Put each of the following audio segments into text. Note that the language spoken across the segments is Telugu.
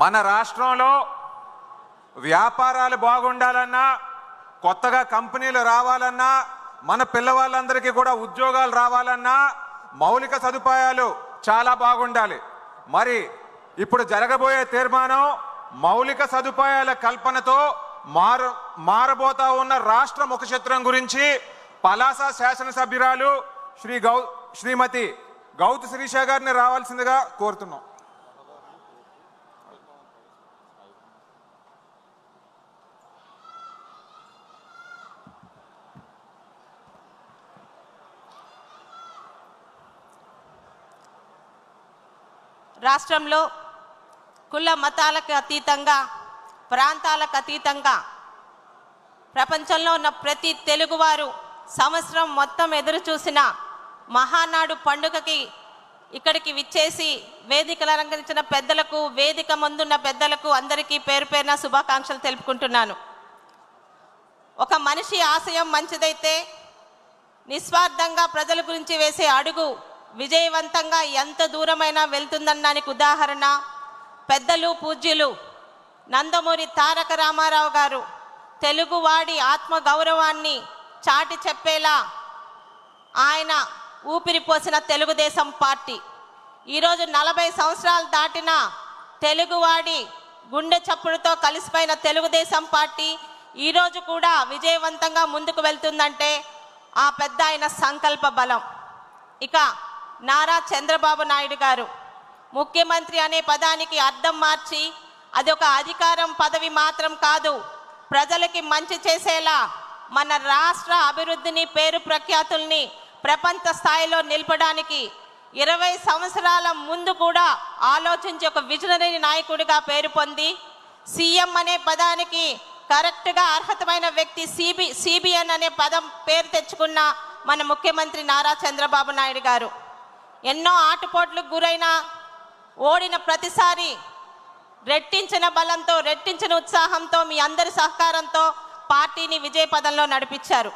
మన రాష్ట్రంలో వ్యాపారాలు బాగుండాలన్నా కొత్తగా కంపెనీలు రావాలన్నా మన పిల్లవాళ్ళందరికీ కూడా ఉద్యోగాలు రావాలన్నా మౌలిక సదుపాయాలు చాలా బాగుండాలి. మరి ఇప్పుడు జరగబోయే తీర్మానం మౌలిక సదుపాయాల కల్పనతో మారు మారబోతా ఉన్న రాష్ట్ర ముఖచిత్రం గురించి పలాస శాసనసభ్యురాలు శ్రీ గౌ శ్రీమతి గౌతు శిరీష గారిని రావాల్సిందిగా కోరుతున్నాం. రాష్ట్రంలో కుల మతాలకు అతీతంగా ప్రాంతాలకు అతీతంగా ప్రపంచంలో ఉన్న ప్రతి తెలుగువారు సంవత్సరం మొత్తం ఎదురు చూసిన మహానాడు పండుగకి ఇక్కడికి విచ్చేసి వేదికలు అలంకరించిన పెద్దలకు వేదిక ముందున్న పెద్దలకు అందరికీ పేరు పేరున శుభాకాంక్షలు తెలుపుకుంటున్నాను. ఒక మనిషి ఆశయం మంచిదైతే నిస్వార్థంగా ప్రజల గురించి వేసే అడుగు విజయవంతంగా ఎంత దూరమైనా వెళ్తుందనడానికి ఉదాహరణ పెద్దలు పూజ్యులు నందమూరి తారక రామారావు గారు తెలుగువాడి ఆత్మ గౌరవాన్ని చాటి చెప్పేలా ఆయన ఊపిరి పోసిన తెలుగుదేశం పార్టీ. ఈరోజు నలభై సంవత్సరాలు దాటిన తెలుగువాడి గుండె చప్పుడుతో కలిసిపోయిన తెలుగుదేశం పార్టీ ఈరోజు కూడా విజయవంతంగా ముందుకు వెళ్తుందంటే ఆ పెద్ద ఆయన సంకల్ప బలం. ఇక నారా చంద్రబాబు నాయుడు గారు. ముఖ్యమంత్రి అనే పదానికి అర్థం మార్చి అది ఒక అధికారం పదవి మాత్రం కాదు. ప్రజలకి మంచి చేసేలా మన రాష్ట్ర అభివృద్ధిని పేరు ప్రఖ్యాతుల్ని ప్రపంచ స్థాయిలో నిలపడానికి ఇరవై సంవత్సరాల ముందు కూడా ఆలోచించి ఒక విజనరీ నాయకుడిగా పేరు పొంది సీఎం అనే పదానికి కరెక్ట్గా అర్హతమైన వ్యక్తి సిబి సిబిఎన్ అనే పదం పేరు తెచ్చుకున్న మన ముఖ్యమంత్రి నారా చంద్రబాబు నాయుడు గారు. ఎన్నో ఆటుపోట్లకు గురైన ఓడిన ప్రతిసారి రెట్టించిన బలంతో రెట్టించిన ఉత్సాహంతో మీ అందరి సహకారంతో పార్టీని విజయ పదంలో నడిపించారు.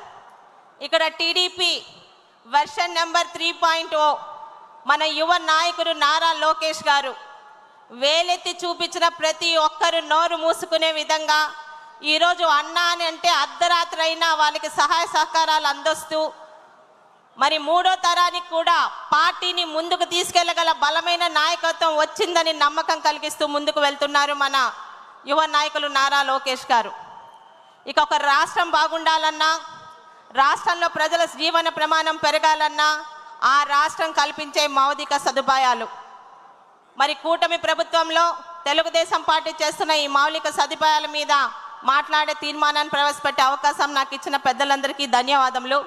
ఇక్కడ TDP version number three point O మన యువ నాయకుడు నారా లోకేష్ గారు వేలెత్తి చూపించిన ప్రతి ఒక్కరు నోరు మూసుకునే విధంగా ఈరోజు అన్నా అని అంటే అర్ధరాత్రి అయినా వాళ్ళకి సహాయ సహకారాలు అందిస్తూ మరి మూడో తరానికి కూడా పార్టీని ముందుకు తీసుకెళ్ళగల బలమైన నాయకత్వం వచ్చిందని నమ్మకం కలిగిస్తూ ముందుకు వెళ్తున్నారు మన యువ నాయకులు నారా లోకేష్ గారు. ఇక ఒక రాష్ట్రం బాగుండాలన్నా రాష్ట్రంలో ప్రజల జీవన ప్రమాణం పెరగాలన్నా ఆ రాష్ట్రం కల్పించే మౌలిక సదుపాయాలు. మరి కూటమి ప్రభుత్వంలో తెలుగుదేశం పార్టీ చేస్తున్న ఈ మౌలిక సదుపాయాల మీద మాట్లాడే తీర్మానాన్ని ప్రవేశపెట్టే అవకాశం నాకు ఇచ్చిన పెద్దలందరికీ ధన్యవాదములు.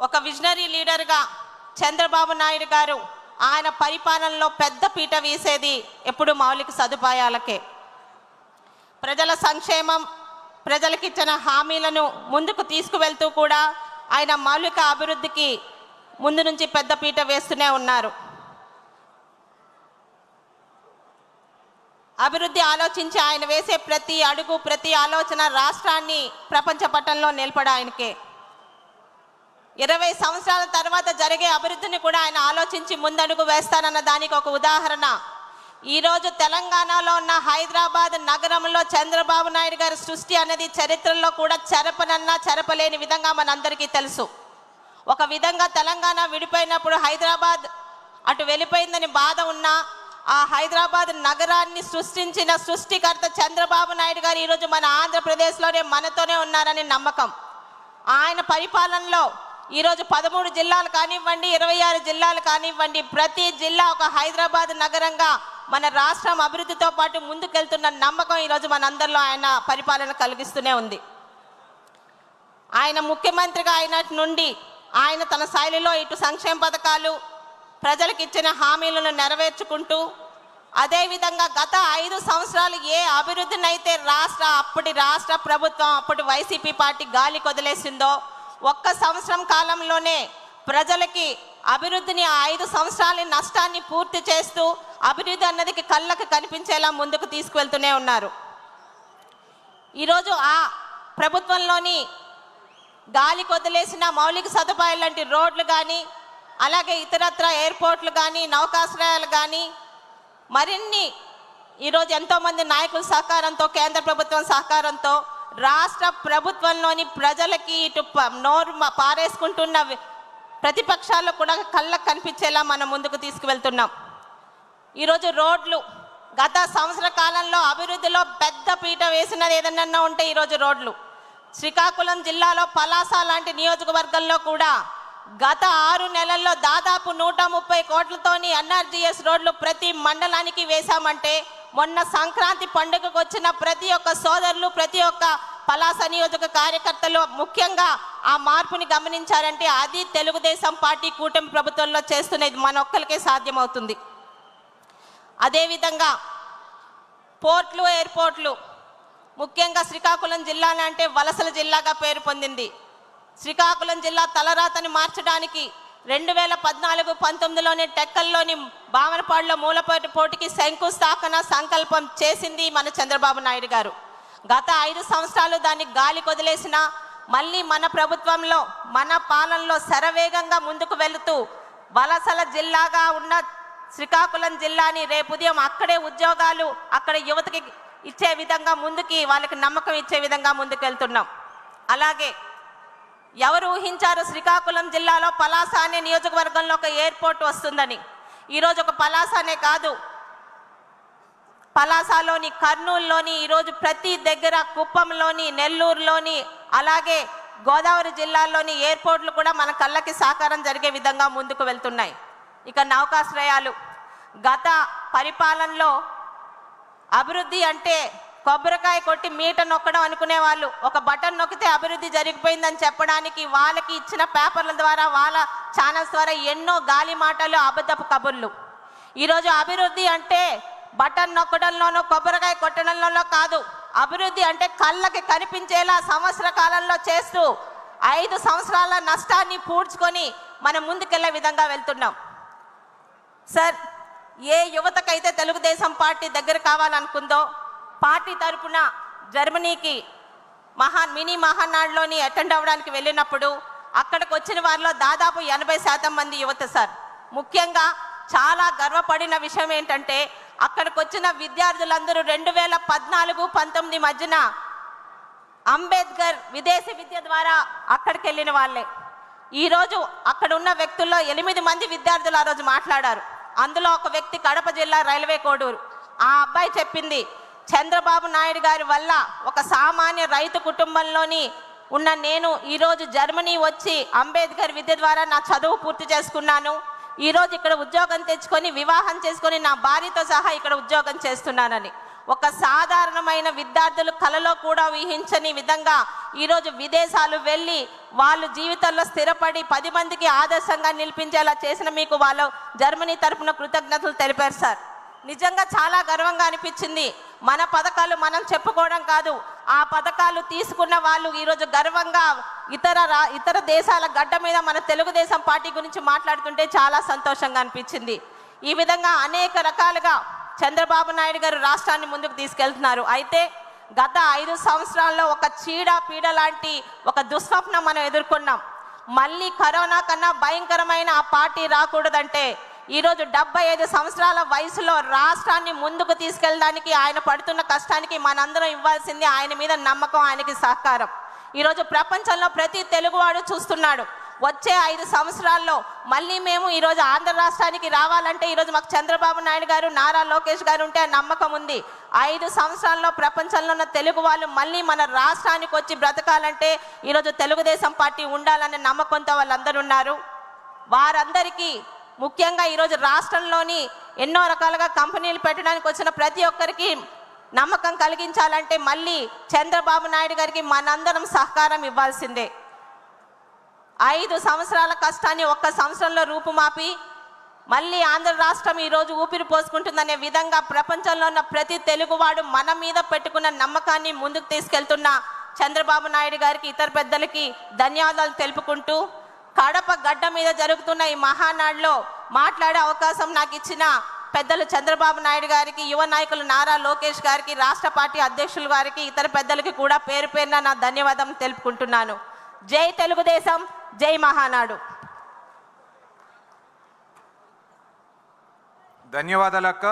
ఒక విజనరీ లీడర్గా చంద్రబాబు నాయుడు గారు ఆయన పరిపాలనలో పెద్ద పీట వీసేది ఎప్పుడు మౌలిక సదుపాయాలకే. ప్రజల సంక్షేమం ప్రజలకిచ్చిన హామీలను ముందుకు తీసుకువెళ్తూ కూడా ఆయన మౌలిక అభివృద్ధికి ముందు నుంచి పెద్ద పీట వేస్తూనే ఉన్నారు. అభివృద్ధి ఆలోచించి ఆయన వేసే ప్రతి అడుగు ప్రతి ఆలోచన రాష్ట్రాన్ని ప్రపంచ పటంలో నిలపడానికే ఇరవై సంవత్సరాల తర్వాత జరిగే అభివృద్ధిని కూడా ఆయన ఆలోచించి ముందడుగు వేస్తానన్న దానికి ఒక ఉదాహరణ. ఈరోజు తెలంగాణలో ఉన్న హైదరాబాద్ నగరంలో చంద్రబాబు నాయుడు గారి సృష్టి అనేది చరిత్రలో కూడా చెరపనన్నా చెరపలేని విధంగా మనందరికీ తెలుసు. ఒక విధంగా తెలంగాణ విడిపోయినప్పుడు హైదరాబాద్ అటు వెళ్ళిపోయిందని బాధ ఉన్నా ఆ హైదరాబాద్ నగరాన్ని సృష్టించిన సృష్టికర్త చంద్రబాబు నాయుడు గారు ఈరోజు మన ఆంధ్రప్రదేశ్లోనే మనతోనే ఉన్నారని నమ్మకం. ఆయన పరిపాలనలో ఈరోజు పదమూడు జిల్లాలు కానివ్వండి ఇరవై ఆరు జిల్లాలు కానివ్వండి ప్రతి జిల్లా ఒక హైదరాబాద్ నగరంగా మన రాష్ట్రం అభివృద్ధితో పాటు ముందుకెళ్తున్న నమ్మకం ఈరోజు మనందరిలో ఆయన పరిపాలన కలిగిస్తూనే ఉంది. ఆయన ముఖ్యమంత్రిగా అయినటి నుండి ఆయన తన శైలిలో ఇటు సంక్షేమ పథకాలు ప్రజలకు ఇచ్చిన హామీలను నెరవేర్చుకుంటూ అదేవిధంగా గత ఐదు సంవత్సరాలు ఏ అభివృద్ధినైతే రాష్ట్ర అప్పటి రాష్ట్ర ప్రభుత్వం అప్పటి వైసీపీ పార్టీ గాలి కొదిలేసిందో ఒక్క సంవత్సరం కాలంలోనే ప్రజలకి అభివృద్ధిని ఆ ఐదు సంవత్సరాల నష్టాన్ని పూర్తి చేస్తూ అభివృద్ధి అన్నదికి కళ్ళకు కనిపించేలా ముందుకు తీసుకువెళ్తూనే ఉన్నారు. ఈరోజు ఆ ప్రభుత్వంలోని గాలి కొదిలేసిన మౌలిక సదుపాయాలు లాంటి రోడ్లు కానీ అలాగే ఇతరత్ర ఎయిర్పోర్ట్లు కానీ నౌకాశ్రయాలు కానీ మరిన్ని ఈరోజు ఎంతోమంది నాయకుల సహకారంతో కేంద్ర ప్రభుత్వం సహకారంతో రాష్ట్ర ప్రభుత్వంలోని ప్రజలకి ఇటు ప- నోరు పారేసుకుంటున్న ప్రతిపక్షాల్లో కూడా కళ్ళకు కనిపించేలా మనం ముందుకు తీసుకువెళ్తున్నాం. ఈరోజు రోడ్లు గత సంవత్సర కాలంలో అభివృద్ధిలో పెద్ద పీట వేసినది ఏదన్నా ఉంటే ఈరోజు రోడ్లు. శ్రీకాకుళం జిల్లాలో పలాస లాంటి నియోజకవర్గంలో కూడా గత ఆరు నెలల్లో దాదాపు నూట ముప్పై కోట్లతోని ఎన్ఆర్జీఎస్ రోడ్లు ప్రతి మండలానికి వేశామంటే మొన్న సంక్రాంతి పండుగకు వచ్చిన ప్రతి ఒక్క సోదరులు ప్రతి ఒక్క పలాస నియోజక కార్యకర్తలు ముఖ్యంగా ఆ మార్పుని గమనించారంటే అది తెలుగుదేశం పార్టీ కూటమి ప్రభుత్వంలో చేస్తున్నది మన ఒక్కరికే సాధ్యమవుతుంది. అదేవిధంగా పోర్ట్లు ఎయిర్పోర్ట్లు ముఖ్యంగా శ్రీకాకుళం జిల్లా అంటే వలసల జిల్లాగా పేరు పొందింది. శ్రీకాకుళం జిల్లా తలరాతని మార్చడానికి రెండు వేల పద్నాలుగు పంతొమ్మిదిలోని టెక్కల్లోని బామనపాడులో మూలపోటు పోటీకి శంకుస్థాపన సంకల్పం చేసింది మన చంద్రబాబు నాయుడు గారు. గత ఐదు సంవత్సరాలు దాన్ని గాలి కొదిలేసిన మళ్ళీ మన ప్రభుత్వంలో మన పాలనలో శరవేగంగా ముందుకు వెళుతూ వలసల జిల్లాగా ఉన్న శ్రీకాకుళం జిల్లాని రేపు ఉదయం అక్కడే ఉద్యోగాలు అక్కడ యువతకి ఇచ్చే విధంగా ముందుకి వాళ్ళకి నమ్మకం ఇచ్చే విధంగా ముందుకు వెళ్తున్నాం అలాగే ఎవరు ఊహించారు శ్రీకాకుళం జిల్లాలో పలాస అనే నియోజకవర్గంలో ఒక ఎయిర్పోర్ట్ వస్తుందని? ఈరోజు ఒక పలాస అనే కాదు. పలాసలోని కర్నూలులోని ఈరోజు ప్రతి దగ్గర కుప్పంలోని నెల్లూరులోని అలాగే గోదావరి జిల్లాల్లోని ఎయిర్పోర్ట్లు కూడా మన కళ్ళకి సాకారం జరిగే విధంగా ముందుకు వెళ్తున్నాయి. ఇక నౌకాశ్రయాలు. గత పరిపాలనలో అభివృద్ధి అంటే కొబ్బరికాయ కొట్టి మీట నొక్కడం అనుకునే వాళ్ళు ఒక బటన్ నొక్కితే అభివృద్ధి జరిగిపోయిందని చెప్పడానికి వాళ్ళకి ఇచ్చిన పేపర్ల ద్వారా వాళ్ళ ఛానల్స్ ద్వారా ఎన్నో గాలి మాటలు అబద్ధపు కబుర్లు. ఈరోజు అభివృద్ధి అంటే బటన్ నొక్కడంలోనో కొబ్బరికాయ కొట్టడంలోనో కాదు. అభివృద్ధి అంటే కళ్ళకి కనిపించేలా సంవత్సర కాలంలో చేస్తూ ఐదు సంవత్సరాల నష్టాన్ని పూడ్చుకొని మనం ముందుకెళ్ళే విధంగా వెళ్తున్నాం. సార్ ఏ యువతకైతే తెలుగుదేశం పార్టీ దగ్గర కావాలనుకుందో పార్టీ తరపున జర్మనీకి మహా మినీ మహానాడులోని అటెండ్ అవ్వడానికి వెళ్ళినప్పుడు అక్కడికి వచ్చిన వారిలో దాదాపు ఎనభై శాతం మంది యువత సార్. ముఖ్యంగా చాలా గర్వపడిన విషయం ఏంటంటే అక్కడికి వచ్చిన విద్యార్థులందరూ రెండు వేల పద్నాలుగు పంతొమ్మిది మధ్యన అంబేద్కర్ విదేశీ విద్య ద్వారా అక్కడికి వెళ్ళిన వాళ్ళే. ఈరోజు అక్కడ ఉన్న వ్యక్తుల్లో ఎనిమిది మంది విద్యార్థులు ఆ రోజు మాట్లాడారు. అందులో ఒక వ్యక్తి కడప జిల్లా రైల్వే కోడూరు. ఆ అబ్బాయి చెప్పింది చంద్రబాబు నాయుడు గారి వల్ల ఒక సామాన్య రైతు కుటుంబంలోని ఉన్న నేను ఈరోజు జర్మనీ వచ్చి అంబేద్కర్ విద్య ద్వారా నా చదువు పూర్తి చేసుకున్నాను. ఈరోజు ఇక్కడ ఉద్యోగం తెచ్చుకొని వివాహం చేసుకొని నా భార్యతో సహా ఇక్కడ ఉద్యోగం చేస్తున్నానని. ఒక సాధారణమైన విద్యార్థులు కలలో కూడా ఊహించని విధంగా ఈరోజు విదేశాలు వెళ్ళి వాళ్ళు జీవితంలో స్థిరపడి పది మందికి ఆదర్శంగా నిలిపించేలా చేసిన మీకు వాళ్ళు జర్మనీ తరపున కృతజ్ఞతలు తెలిపారు సార్. నిజంగా చాలా గర్వంగా అనిపించింది. మన పథకాలు మనం చెప్పుకోవడం కాదు. ఆ పథకాలు తీసుకున్న వాళ్ళు ఈరోజు గర్వంగా ఇతర రా ఇతర దేశాల గడ్డ మీద మన తెలుగుదేశం పార్టీ గురించి మాట్లాడుతుంటే చాలా సంతోషంగా అనిపించింది. ఈ విధంగా అనేక రకాలుగా చంద్రబాబు నాయుడు గారు రాష్ట్రాన్ని ముందుకు తీసుకెళ్తున్నారు. అయితే గత ఐదు సంవత్సరాల్లో ఒక చీడ పీడ లాంటి ఒక దుస్వప్నం మనం ఎదుర్కొన్నాం. మళ్ళీ కరోనా కన్నా భయంకరమైన ఆ పార్టీ రాకూడదంటే ఈరోజు డెబ్బై ఐదు సంవత్సరాల వయసులో రాష్ట్రాన్ని ముందుకు తీసుకెళ్ళడానికి ఆయన పడుతున్న కష్టానికి మనందరం ఇవ్వాల్సింది ఆయన మీద నమ్మకం ఆయనకి సహకారం. ఈరోజు ప్రపంచంలో ప్రతి తెలుగువాడు చూస్తున్నాడు. వచ్చే ఐదు సంవత్సరాల్లో మళ్ళీ మేము ఈరోజు ఆంధ్ర రాష్ట్రానికి రావాలంటే ఈరోజు మాకు చంద్రబాబు నాయుడు గారు నారా లోకేష్ గారు ఉంటే ఆ నమ్మకం ఉంది. ఐదు సంవత్సరాల్లో ప్రపంచంలో ఉన్న తెలుగు వాళ్ళు మళ్ళీ మన రాష్ట్రానికి వచ్చి బ్రతకాలంటే ఈరోజు తెలుగుదేశం పార్టీ ఉండాలనే నమ్మకంతో వాళ్ళందరూ ఉన్నారు. వారందరికీ ముఖ్యంగా ఈరోజు రాష్ట్రంలోని ఎన్నో రకాలుగా కంపెనీలు పెట్టడానికి వచ్చిన ప్రతి ఒక్కరికి నమ్మకం కలిగించాలంటే మళ్ళీ చంద్రబాబు నాయుడు గారికి మనందరం సహకారం ఇవ్వాల్సిందే. ఐదు సంవత్సరాల కష్టాన్ని ఒక్క సంవత్సరంలో రూపుమాపి మళ్ళీ ఆంధ్ర రాష్ట్రం ఈరోజు ఊపిరి పోసుకుంటుందనే విధంగా ప్రపంచంలో ఉన్న ప్రతి తెలుగువాడు మన మీద పెట్టుకున్న నమ్మకాన్ని ముందుకు తీసుకెళ్తున్న చంద్రబాబు నాయుడు గారికి ఇతర పెద్దలకి ధన్యవాదాలు తెలుపుకుంటూ కడప గడ్డ మీద జరుగుతున్న ఈ మహానాడులో మాట్లాడే అవకాశం నాకు ఇచ్చిన పెద్దలు చంద్రబాబు నాయుడు గారికి యువ నాయకులు నారా లోకేష్ గారికి రాష్ట్ర పార్టీ అధ్యక్షులు గారికి ఇతర పెద్దలకి కూడా పేరు పేరున నా ధన్యవాదం తెలుపుకుంటున్నాను. జై తెలుగుదేశం జై మహానాడు. ధన్యవాదాలక్క